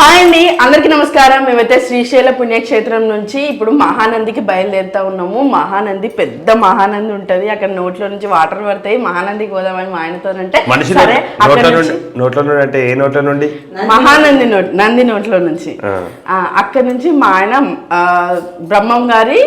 Hi అండి అందరికీ నమస్కారం. మేమైతే శ్రీశైల పుణ్యక్షేత్రం నుంచి ఇప్పుడు మహానందికి బయలుదేరుతా ఉన్నాము. మహానంది పెద్ద మహానంది ఉంటది. అక్కడ నోట్లో నుంచి వాటర్ పడతాయి. మహానందికి పోదామని మా సరే అక్కడ నోట్ల నుంచి నుండి నోట్ల నుండి అంటే ఏ నోట్ల నుండి? మహానంది నోట్ నంది నోట్లో నుంచి. అక్కడ నుంచి మా ఆయన ఆ, బ్రహ్మం గారి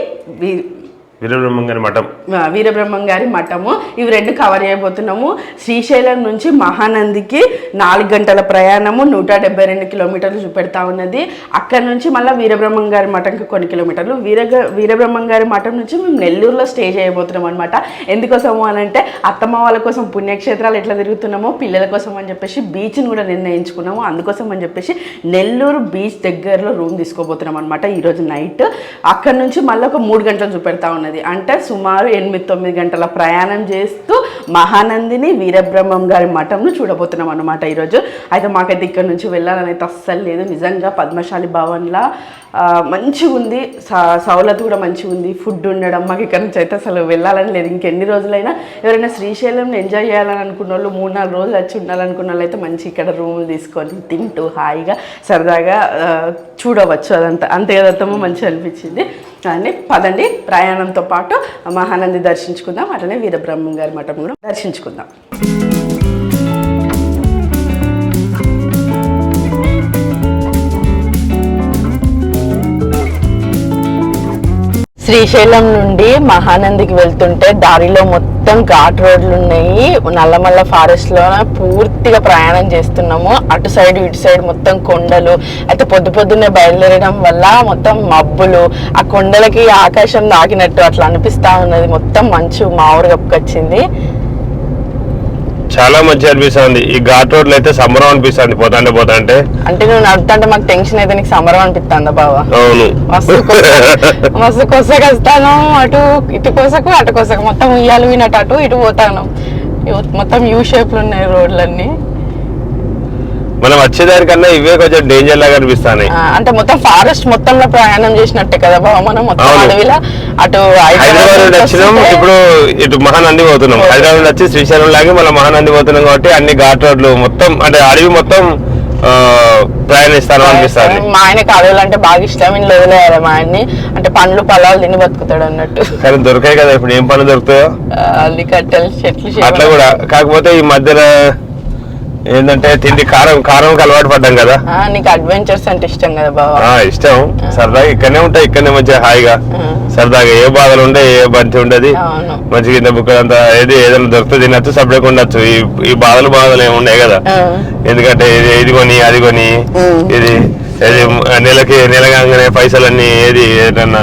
వీరబ్రహ్మం గారి మఠం. వీరబ్రహ్మం గారి మఠము. ఇవి రెండు కవర్ చేయబోతున్నాము. శ్రీశైలం నుంచి మహానందికి నాలుగు గంటల ప్రయాణము నూట డెబ్బై రెండు కిలోమీటర్లు చూపెడతా ఉన్నది. అక్కడ నుంచి మళ్ళీ వీరబ్రహ్మం గారి మఠంకి కొన్ని కిలోమీటర్లు. వీర వీరబ్రహ్మం గారి మఠం నుంచి మేము నెల్లూరులో స్టే చేయబోతున్నాం అనమాట ఎందుకోసము అని అంటే అత్తమ్మ వాళ్ళ కోసం పుణ్యక్షేత్రాలు ఎట్లా తిరుగుతున్నామో పిల్లల కోసం అని చెప్పేసి బీచ్ని కూడా నిర్ణయించుకున్నాము. అందుకోసం అని చెప్పేసి నెల్లూరు బీచ్ దగ్గరలో రూమ్ తీసుకోబోతున్నాం అనమాట ఈరోజు నైట్ అక్కడ నుంచి మళ్ళీ ఒక మూడు గంటలు చూపెడతా ఉన్నది. అంటే సుమారు ఎనిమిది తొమ్మిది గంటల ప్రయాణం చేస్తూ మహానందిని వీరబ్రహ్మం గారి మఠంను చూడబోతున్నాం అనమాట ఈరోజు. అయితే మాకైతే ఇక్కడ నుంచి వెళ్ళాలని అయితే అస్సలు లేదు. నిజంగా పద్మశాలి భవన్లా మంచిగా ఉంది స- సౌలత్ కూడా మంచిగా ఉంది ఫుడ్ ఉండడం మాకు ఇక్కడ నుంచి అయితే అసలు వెళ్ళాలని లేదు. ఇంకెన్ని రోజులైనా ఎవరైనా శ్రీశైలం ఎంజాయ్ చేయాలని అనుకున్న వాళ్ళు మూడు నాలుగు రోజులు వచ్చి ఉండాలనుకున్న వాళ్ళు అయితే మంచి ఇక్కడ రూములు తీసుకొని తింటూ హాయిగా సరదాగా చూడవచ్చు. అదంతా అంతే కదంతమో మంచిగా అనిపించింది. కానీ పదండి. ప్రయాణంతో పాటు మహానంది దర్శించుకుందాం అట్లనే వీరబ్రహ్మం గారి మఠం కూడా దర్శించుకుందాం. శ్రీశైలం నుండి మహానందికి వెళ్తుంటే దారిలో మొత్తం ఘాట్ రోడ్లు ఉన్నాయి నల్లమల్ల ఫారెస్ట్లో పూర్తిగా ప్రయాణం చేస్తున్నాము. అటు సైడ్ ఇటు సైడ్ మొత్తం కొండలు. అయితే పొద్దు పొద్దున్నే బయలుదేరడం వల్ల మొత్తం మబ్బులు ఆ కొండలకి ఆకాశం దాకినట్టు అట్లా అనిపిస్తా ఉన్నది. మొత్తం మంచు మా ఊరు కప్పుకొచ్చింది. చాలా మంచిగా అనిపిస్తుంది. ఈ ఘాట్ రోడ్లు అయితే సంబరం అనిపిస్తుంది పోతాంటే పోతాంటే. అంటే నువ్వు నడుతుంటే మాకు టెన్షన్ అయితే నీకు సంబరం అనిపిస్తుందా బావా? అవును. మస్తు కొస- మస్తు వస్తాను అటు ఇటు కొసకు అటు కొసకు. మొత్తం ఉయ్యాలు వినట్టు అటు ఇటు పోతాను. ఇవి మొత్తం యూ షేప్లు ఉన్నాయి రోడ్లన్నీ. మనం వచ్చేదానికన్నా ఇవే కొంచెం డేంజర్ లాగా అనిపిస్తాయి అంటే మొత్తం ఫారెస్ట్ మొత్తంలో ప్రయాణం చేసినట్టే కదా బావ మనం? మొత్తం. అడవిలో? అటు హైదరాబాద్ వచ్చినాం ఇప్పుడు ఇటు మహానంది పోతున్నాం. హైదరాబాద్ వచ్చి శ్రీశైలం లాగి మళ్ళీ మహానంది పోతున్నాం కాబట్టి అన్ని ఘాట్ రోడ్లు మొత్తం అంటే అడవి మొత్తం ప్రయాణిస్తాను అనిపిస్తుంది. మా ఆయనకి అడవులు అంటే బాగా ఇష్టం. ఇంట్లో వదిలేయాలి మా ఆయన్ని. అంటే పండ్లు పొలాలు తిని బతుకుతాడు అన్నట్టు. కానీ దొరికాయి కదా ఇప్పుడు ఏం పనులు దొరుకుతాయో? అల్లి కట్టెలు చెట్లు అట్లా. కూడా. కాకపోతే ఈ మధ్యలో ఏంటంటే తిండి కారం కారంకి అలవాటు పడ్డాం కదా. నీకు అడ్వెంచర్స్ అంటే ఇష్టం కదా ఆ ఇష్టం. సరదాగా ఇక్కడనే ఉంటాయి ఇక్కడనే మంచిగా హాయిగా. సరదాగా ఏ బాధలు ఉండే ఏ బంతి ఉండదు. మంచిగా ఇంత బుక్ అంతా ఏది ఏదైనా దొరికితే తినచ్చు సపరేట్ ఉండొచ్చు. ఈ ఈ బాధలు బాధలు ఏమి ఉన్నాయి కదా. ఎందుకంటే ఇది ఇది కొని అది కొని. ఇది ఇది నెలకి నెల కాగానే పైసలన్నీ ఏది ఏదన్నా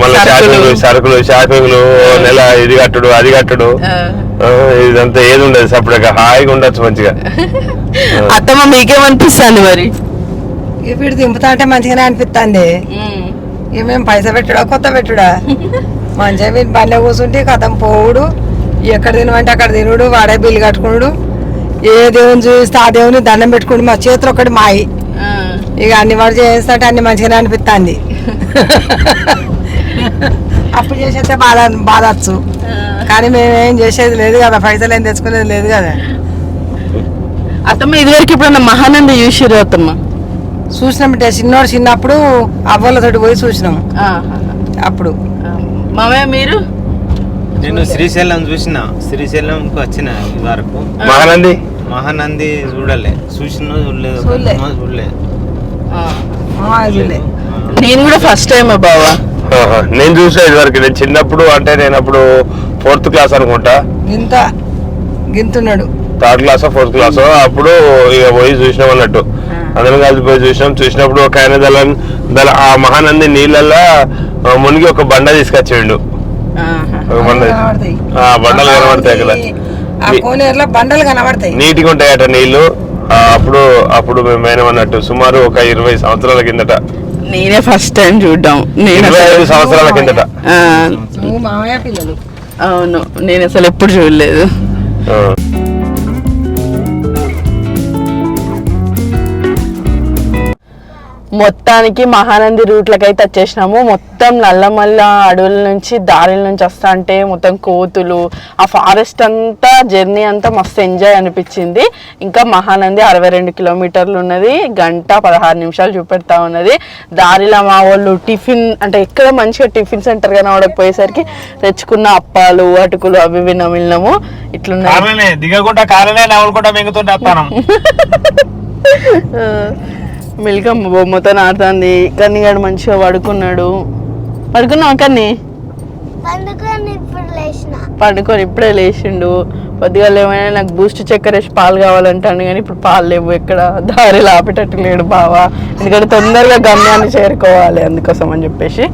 మళ్ళీ సరుకులు. షాపింగ్ సరుకులు షాపింగ్లు నెల ఇది కట్టుడు అది కట్టుడు. ఇదంతా ఏది ఉండదు సపరేట్గా హాయిగా ఉండొచ్చు మంచిగా. అత్తమ్మ మీకేమనిపిస్తుంది మరి? ఇక వీడు దింపుతా అంటే మంచిగానే అనిపిస్తుంది. ఇక మేము పైసా పెట్టుడా కొత్త పెట్టుడా? మంచిగా వీళ్ళు బండి కూర్చుంటే కథం పోవుడు ఎక్కడ తినమంటే అక్కడ తినుడు వాడే బిల్లు కట్టుకున్నాడు ఏ దేవుని చూస్తే ఆ దేవుని దండం పెట్టుకుని మా చేతులు ఒకటి మాయి. ఇక అన్ని వాడు చేస్తుంటే అన్ని మంచిగానే అనిపిస్తుంది. అప్పు చేసేస్తే బాధ బాధచ్చు కానీ మేమేం చేసేది లేదు కదా పైసలు ఏం తెచ్చుకునేది లేదు కదా. అత్తమ్మ ఇదివరకు ఎప్పుడన్నా మహానంద చూసిరు అత్తమ్మ? చూసినామంటే చిన్నోడు చిన్నప్పుడు అవ్వలతోటి పోయి చూసినాం. అప్పుడు. మామయ్య మీరు? నేను శ్రీశైలం చూసిన శ్రీశైలంకి వచ్చిన వరకు మహానంది? మహానంది చూడలే. చూసిన చూడలేదు చూడలేదు. నేను కూడా ఫస్ట్ టైం బావా. నేను చూసా ఇదివరకు నేను చిన్నప్పుడు అంటే నేను అప్పుడు ఫోర్త్ క్లాస్ అనుకుంటా. గింత గింతున్నాడు. థర్డ్ క్లాస్ ఫోర్త్ క్లాస్ అప్పుడు ఇక పోయి చూసినాం అన్నట్టు. అందరం కలిసి పోయి చూసినాం. చూసినప్పుడు ఒక ఆయన దళం దళ ఆ మహానంది నీళ్ళల్లో మునిగి ఒక బండ తీసుకొచ్చిండు. ఒక బండ బండలు కనబడతాయి కదా బండలు కనబడతాయి. నీట్గా ఉంటాయట నీళ్ళు ఆ, అప్పుడు అప్పుడు మేము పోయినాం అన్నట్టు. సుమారు ఒక ఇరవై సంవత్సరాల కిందట. నేనే ఫస్ట్ టైం చూడ్డాం. నేను సంవత్సరాల కిందట. అవును నేను అసలు ఎప్పుడు చూడలేదు. మొత్తానికి మహానంది రూట్లకైతే వచ్చేసినాము. మొత్తం నల్లమల్ల అడవుల నుంచి దారిల నుంచి వస్తా అంటే మొత్తం కోతులు ఆ ఫారెస్ట్ అంతా జర్నీ అంతా మస్తు ఎంజాయ్ అనిపించింది. ఇంకా మహానంది అరవై రెండు కిలోమీటర్లు ఉన్నది. గంట పదహారు నిమిషాలు చూపెడతా ఉన్నది. దారిలో మా వాళ్ళు టిఫిన్ అంటే ఎక్కడ మంచిగా టిఫిన్ సెంటర్ కనబడకపోయేసరికి తెచ్చుకున్న అప్పాలు అటుకులు అవి ఇవి నమిలినాము. ఇట్లున్నాయి. దిగకుండా వస్తాను మిల్కమ్మ బొమ్మతో నాడుతుంది కన్నిగాడు మంచిగా పడుకున్నాడు. పడుకున్నావు కన్ని? పండుకొని ఇప్పుడు లేచిన. పడుకొని ఇప్పుడే లేచిండు. కొద్దిగా ఏమైనా నాకు బూస్ట్ చక్కెర వేసి పాలు కావాలంటాను కానీ ఇప్పుడు పాలు లేవు ఎక్కడ. దారిలో ఆపేటట్టు లేడు బావా. ఎందుకంటే తొందరగా గమ్యాన్ని చేరుకోవాలి అందుకోసం అని చెప్పేసి.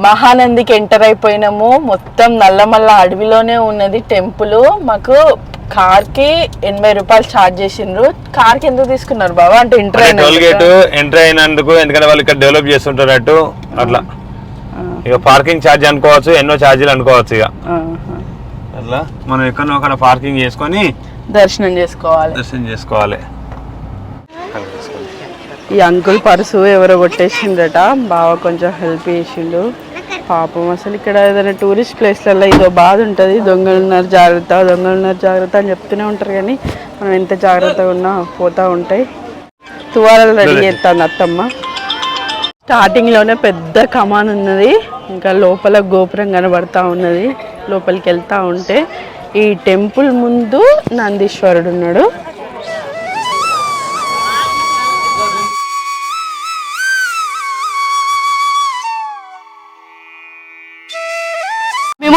మహానందికి ఎంటర్ అయిపోయినాము. మొత్తం నల్లమల్ల అడవిలోనే ఉన్నది టెంపుల్. మాకు కార్కి ఎనభై రూపాయలు ఛార్జ్ చేసిండ్రు. కార్కి ఎందుకు తీసుకున్నారు బాబా? అంటే ఎంటర్ టోల్ గేట్ ఎంటర్ అయినందుకు ఎందుకంటే వాళ్ళు ఇక్కడ డెవలప్ చేస్తుంటారట్టు అట్లా. ఇక పార్కింగ్ ఛార్జ్ అనుకోవచ్చు ఎన్నో ఛార్జీలు అనుకోవచ్చు ఇక. అట్లా మనం ఎక్కడో అక్కడ పార్కింగ్ చేసుకొని దర్శనం చేసుకోవాలి. దర్శనం చేసుకోవాలి. ఈ అంకుల్ పర్సు ఎవరో కొట్టేసిండ్రట బావ కొంచెం హెల్ప్ చేసిండు. పాపం. అసలు ఇక్కడ ఏదైనా టూరిస్ట్ ప్లేస్లలో ఇదో బాధ ఉంటుంది. దొంగలు ఉన్నారు జాగ్రత్త దొంగలు ఉన్నారు జాగ్రత్త అని చెప్తూనే ఉంటారు కానీ మనం ఎంత జాగ్రత్తగా ఉన్నా పోతా ఉంటాయి. తువారాలు రెడీ చేస్తాను అత్తమ్మ. స్టార్టింగ్లోనే పెద్ద కమాన్ ఉన్నది. ఇంకా లోపల గోపురం కనబడతా ఉన్నది. లోపలికి వెళ్తా ఉంటే ఈ టెంపుల్ ముందు నందీశ్వరుడు ఉన్నాడు.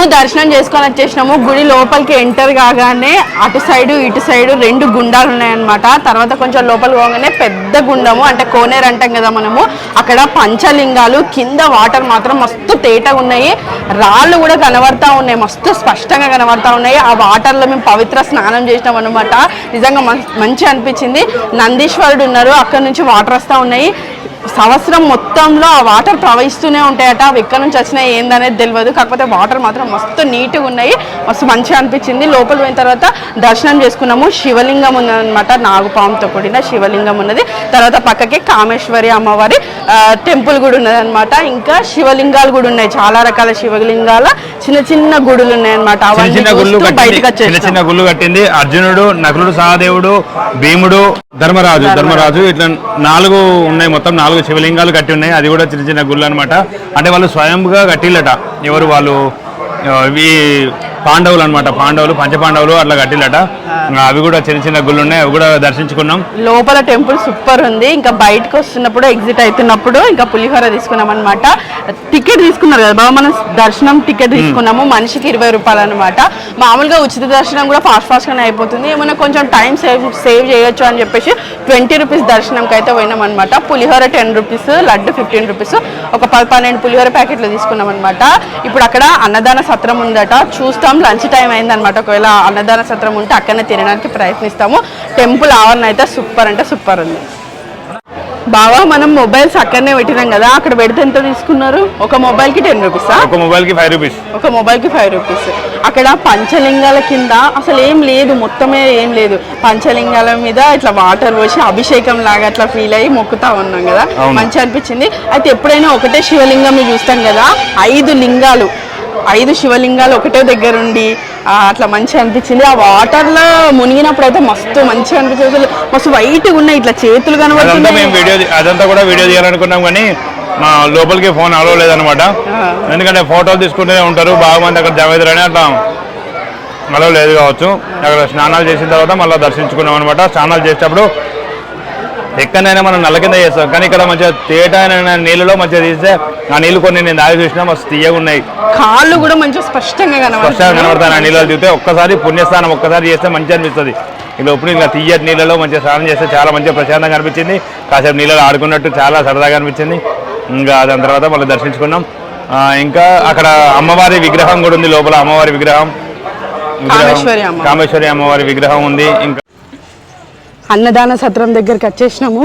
మేము దర్శనం చేసుకొని వచ్చేసినాము. గుడి లోపలికి ఎంటర్ కాగానే అటు సైడు ఇటు సైడు రెండు గుండాలు ఉన్నాయన్నమాట. తర్వాత కొంచెం లోపలికి పోగానే పెద్ద గుండము అంటే కోనేరు అంటాం కదా మనము. అక్కడ పంచలింగాలు కింద వాటర్ మాత్రం మస్తు తేటగా ఉన్నాయి. రాళ్ళు కూడా కనబడతా ఉన్నాయి. మస్తు స్పష్టంగా కనబడతా ఉన్నాయి. ఆ వాటర్లో మేము పవిత్ర స్నానం చేసినాం అనమాట నిజంగా మంచి అనిపించింది. నందీశ్వరుడు ఉన్నారు. అక్కడ నుంచి వాటర్ వస్తూ ఉన్నాయి. సంవత్సరం మొత్తంలో ఆ వాటర్ ప్రవహిస్తూనే ఉంటాయట. అవి ఎక్కడి నుంచి వచ్చినాయి ఏందనేది తెలియదు కాకపోతే వాటర్ మాత్రం మస్తు నీట్గా ఉన్నాయి. మస్తు మంచిగా అనిపించింది. లోపల పోయిన తర్వాత దర్శనం చేసుకున్నాము. శివలింగం ఉన్నదన్నమాట నాగుపాముతో కూడిన శివలింగం ఉన్నది. తర్వాత పక్కకి కామేశ్వరి అమ్మవారి టెంపుల్ కూడా ఉన్నదన్నమాట. ఇంకా శివలింగాలు కూడా ఉన్నాయి. చాలా రకాల శివలింగాల చిన్న చిన్న గుడులు ఉన్నాయన్నమాట. చిన్న అవన్నీ చిన్న బయటకు గుళ్ళు కట్టింది. అర్జునుడు నకులుడు సహదేవుడు భీముడు ధర్మరాజు. ధర్మరాజు ఇట్లా నాలుగు ఉన్నాయి మొత్తం. నాలుగు శివలింగాలు కట్టి ఉన్నాయి. అది కూడా చిన్న చిన్న గుళ్ళు అనమాట అంటే వాళ్ళు స్వయంగా కట్టిల్లట ఎవరు వాళ్ళు ఇవి పాండవులు అనమాట పాండవులు పంచపాండవులు అట్లా కట్టిలట అవి కూడా చిన్న చిన్న గుళ్ళు ఉన్నాయి అవి కూడా దర్శించుకున్నాం. లోపల టెంపుల్ సూపర్ ఉంది. ఇంకా బయటకు వస్తున్నప్పుడు ఎగ్జిట్ అవుతున్నప్పుడు ఇంకా పులిహోర తీసుకున్నాం అనమాట టికెట్ తీసుకున్నారు కదా బాబా మనం దర్శనం టికెట్ తీసుకున్నాము. మనిషికి ఇరవై రూపాయలు అనమాట మామూలుగా ఉచిత దర్శనం కూడా ఫాస్ట్ ఫాస్ట్ గానే అయిపోతుంది. ఏమైనా కొంచెం టైం సేవ్ సేవ్ చేయొచ్చు అని చెప్పేసి ట్వంటీ రూపీస్ దర్శనంకి అయితే పోయినాం అనమాట pulihora ten rupees laddu fifteen rupees ఒక పది పన్నెండు పులిహోర ప్యాకెట్లు తీసుకున్నాం అనమాట ఇప్పుడు అక్కడ అన్నదాన సత్రం ఉందట. చూస్తా లంచ్ టైం అయిందనమాట. ఒకవేళ అన్నదాన సత్రం ఉంటే అక్కడనే తినడానికి ప్రయత్నిస్తాము. టెంపుల్ ఆవరణ అయితే సూపర్ అంటే సూపర్ ఉంది. బావా మనం మొబైల్స్ అక్కడనే పెట్టినాం కదా అక్కడ పెడితే ఎంత తీసుకున్నారు? ఒక మొబైల్కి టెన్ రూపీసా ఒక మొబైల్కి ఫైవ్ రూపీస్. ఒక మొబైల్కి ఫైవ్ రూపీస్. అక్కడ పంచలింగాల కింద అసలు ఏం లేదు మొత్తమే ఏం లేదు. పంచలింగాల మీద ఇట్లా వాటర్ పోసి అభిషేకం లాగా అట్లా ఫీల్ అయ్యి మొక్కుతా ఉన్నాం కదా. మంచి అనిపించింది. అయితే ఎప్పుడైనా ఒకటే శివలింగం చూస్తాం కదా ఐదు లింగాలు. ఐదు శివలింగాలు ఒకటే దగ్గర ఉండి అట్లా మంచిగా అనిపించింది. ఆ వాటర్లో మునిగినప్పుడు అయితే మస్తు మంచిగా అనిపించింది. మస్తు వైట్గా ఉన్నాయి ఇట్లా చేతులు కనబడుతున్నాయి. వీడియో అదంతా కూడా వీడియో చేయాలనుకున్నాం కానీ మా లోపలికి ఫోన్ అలవ్ లేదనమాట. ఎందుకంటే ఫోటోలు తీసుకుంటూనే ఉంటారు. బాగా మంది అక్కడ జమేదర్ అని అట్లా అలవ్ లేదు కావచ్చు. అక్కడ స్నానాలు చేసిన తర్వాత మళ్ళీ దర్శించుకున్నాం అనమాట. స్నానాలు చేసేటప్పుడు ఎక్కడైనా మనం నల్ల కింద చేస్తాం. కానీ ఇక్కడ మంచిగా తేటైన నీళ్ళలో మంచిగా తీస్తే ఆ నీళ్ళు కొన్ని నేను దాగి చూసినా మస్తు తీయగా ఉన్నాయి. కాళ్ళు కూడా మంచిగా స్పష్టంగా స్పష్టంగా కనబడతాను ఆ నీళ్ళు దిగితే ఒక్కసారి పుణ్యస్థానం ఒక్కసారి చేస్తే మంచిగా అనిపిస్తుంది. ఈ లోపల ఇలా తీయటి నీళ్ళలో మంచిగా స్నానం చేస్తే చాలా మంచిగా ప్రశాంతంగా అనిపించింది. కాసేపు నీళ్ళలో ఆడుకున్నట్టు చాలా సరదాగా అనిపించింది. ఇంకా దాని తర్వాత మళ్ళీ దర్శించుకున్నాం. ఇంకా అక్కడ అమ్మవారి విగ్రహం కూడా ఉంది లోపల అమ్మవారి విగ్రహం. కామేశ్వరి అమ్మవారి విగ్రహం ఉంది. ఇంకా అన్నదాన సత్రం దగ్గరికి వచ్చేసినాము.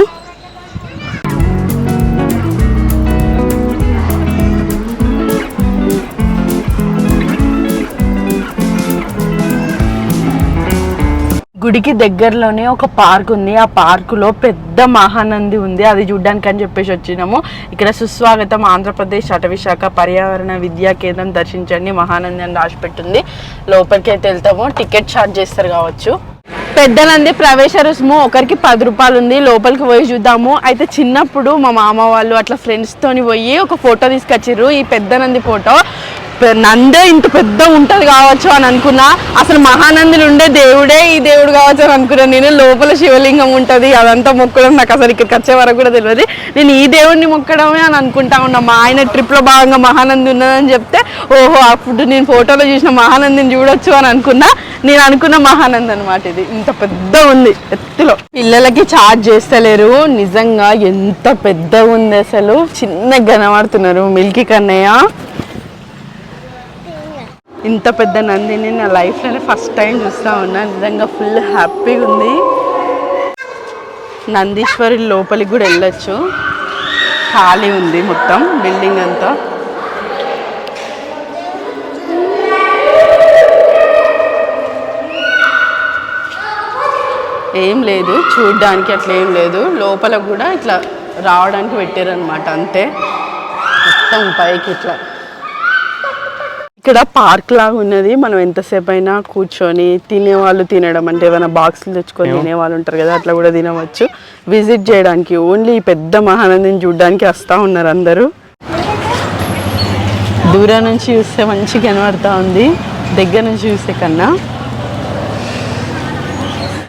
గుడికి దగ్గరలోనే ఒక పార్క్ ఉంది. ఆ పార్కులో పెద్ద మహానంది ఉంది. అది చూడ్డానికి అని చెప్పేసి వచ్చినాము. ఇక్కడ సుస్వాగతం ఆంధ్రప్రదేశ్ అటవీశాఖ పర్యావరణ విద్యా కేంద్రం దర్శించండి. మహానంది అని రాసి పెట్టింది. లోపలికి అయితే వెళ్తాము. టికెట్ ఛార్జ్ చేస్తారు కావచ్చు. పెద్దలంది ప్రవేశ రుసుము ఒకరికి పది రూపాయలు ఉంది లోపలికి పోయి చూద్దాము. అయితే చిన్నప్పుడు మా మామ వాళ్ళు అట్లా ఫ్రెండ్స్తోని పోయి ఒక ఫోటో తీసుకొచ్చిర్రు. ఈ పెద్ద నంది ఫోటో నందే ఇంత పెద్ద ఉంటుంది కావచ్చు అని అనుకున్నా. అసలు మహానందులు ఉండే దేవుడే ఈ దేవుడు కావచ్చు అని అనుకున్నాను నేను లోపల శివలింగం ఉంటుంది అదంతా మొక్కడం నాకు అసలు ఇక్కడికి వచ్చే వరకు కూడా తెలియదు నేను ఈ దేవుడిని మొక్కడమే అని అనుకుంటా ఉన్నా. మా ఆయన ట్రిప్లో భాగంగా మహానంది ఉన్నదని చెప్తే ఓహో అప్పుడు నేను ఫోటోలో చూసిన మహానందిని చూడొచ్చు అని అనుకున్నా. నేను అనుకున్న మహానంద్ అనమాట ఇది. ఇంత పెద్ద ఉంది ఎత్తులో. పిల్లలకి ఛార్జ్ చేస్తలేరు. నిజంగా ఎంత పెద్ద ఉంది అసలు. చిన్నగా కనబడుతున్నారు. మిల్కీ కన్నయ్య. ఇంత పెద్ద నందిని నా లైఫ్లోనే ఫస్ట్ టైం చూస్తూ ఉన్నా. నిజంగా ఫుల్ హ్యాపీగా ఉంది. నందీశ్వరి లోపలికి కూడా వెళ్ళొచ్చు. ఖాళీ ఉంది మొత్తం బిల్డింగ్ అంతా. ఏం లేదు చూడడానికి అట్లా ఏం లేదు. లోపల కూడా ఇట్లా రావడానికి పెట్టారనమాట అంతే. మొత్తం పైకి ఇట్లా. ఇక్కడ పార్క్ లాగా ఉన్నది. మనం ఎంతసేపు అయినా కూర్చొని తినేవాళ్ళు తినడం అంటే ఏమైనా బాక్సులు తెచ్చుకొని తినేవాళ్ళు ఉంటారు కదా అట్లా కూడా తినవచ్చు. విజిట్ చేయడానికి ఓన్లీ పెద్ద మహానందిని చూడడానికి వస్తూ ఉన్నారు అందరూ. దూరం నుంచి చూస్తే మంచిగా కనబడతా ఉంది. దగ్గర నుంచి చూస్తే కన్నా.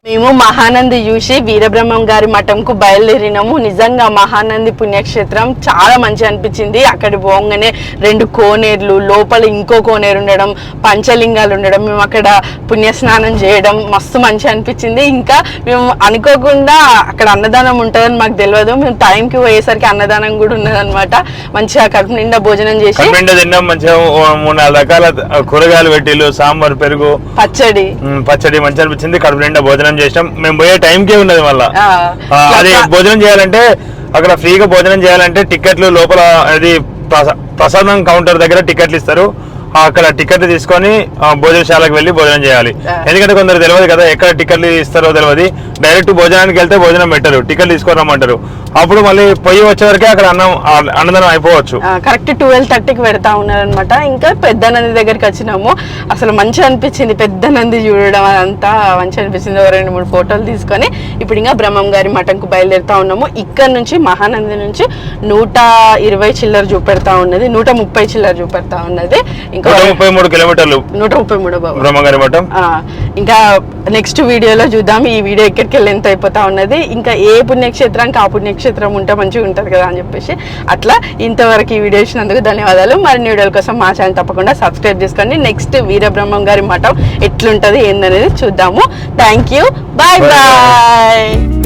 మేము మహానంది చూసి వీరబ్రహ్మం గారి మఠంకు బయలుదేరినాము. నిజంగా మహానంది పుణ్యక్షేత్రం చాలా మంచి అనిపించింది. అక్కడి పోగానే రెండు కోనేర్లు లోపల ఇంకో కోనేరు ఉండడం పంచలింగాలు ఉండడం మేము అక్కడ పుణ్యస్నానం చేయడం మస్తు మంచి అనిపించింది. ఇంకా మేము అనుకోకుండా అక్కడ అన్నదానం ఉంటుందని మాకు తెలియదు. మేము టైంకి పోయేసరికి అన్నదానం కూడా ఉన్నదన్నమాట. మంచిగా కడుపు నిండా భోజనం చేసి మంచిగా మూడు నాలుగు రకాల కూరగాయలు పెట్టిలు సాంబార్ పెరుగు పచ్చడి. పచ్చడి మంచి అనిపించింది. కడుపు నిండా భోజనం చేసినాం. మేము పోయే టైంకే ఉన్నది మళ్ళా. అది భోజనం చేయాలంటే అక్కడ ఫ్రీగా భోజనం చేయాలంటే టికెట్లు లోపల అది ప్రసా- ప్రసాదం కౌంటర్ దగ్గర టికెట్లు ఇస్తారు. అక్కడ టికెట్లు తీసుకొని భోజనశాలకు వెళ్ళి భోజనం చేయాలి. ఎందుకంటే కొందరు తెలియదు కదా ఎక్కడ టికెట్లు ఇస్తారో తెలియదు డైరెక్ట్ భోజనానికి వెళ్తే భోజనం పెట్టరు టికెట్లు తీసుకోరమ్మంటారు అప్పుడు మళ్ళీ పొయ్యి వచ్చే వరకే అక్కడ అన్నం అన్నదానం అయిపోవచ్చు. కరెక్ట్ ట్వెల్వ్ థర్టీకి పెడతా ఉన్నారనమాట ఇంకా పెద్ద నంది దగ్గరికి వచ్చినాము. అసలు మంచి అనిపించింది పెద్ద నంది చూడడం అదంతా మంచి అనిపించింది. రెండు మూడు ఫోటోలు తీసుకొని ఇప్పుడు ఇంకా బ్రహ్మం గారి మఠంకు బయలుదేరుతా ఉన్నాము. ఇక్కడ నుంచి మహానంది నుంచి నూట ఇరవై చిల్లర చూపెడతా ఉన్నది నూట ముప్పై చిల్లర చూపెడతా ఉన్నది. ఇంకా ముప్పై మూడు కిలోమీటర్లు నూట ముప్పై మూడో బ్రహ్మగారి మఠం. ఇంకా నెక్స్ట్ వీడియోలో చూద్దాం. ఈ వీడియో ఎక్కడికి వెళ్ళి ఎంత అయిపోతా ఉన్నది. ఇంకా ఏ పుణ్యక్షేత్రానికి ఆ పుణ్యక్షేత్రం ఉంటే మంచిగా ఉంటుంది కదా అని చెప్పేసి అట్లా ఇంతవరకు ఈ వీడియో ఇచ్చినందుకు ధన్యవాదాలు. మరిన్ని వీడియోల కోసం మా ఛానల్ తప్పకుండా సబ్స్క్రైబ్ చేసుకోండి. నెక్స్ట్ వీరబ్రహ్మం గారి మఠం ఎట్లుంటుంది ఏందనేది చూద్దాము. Thank you bye. బాయ్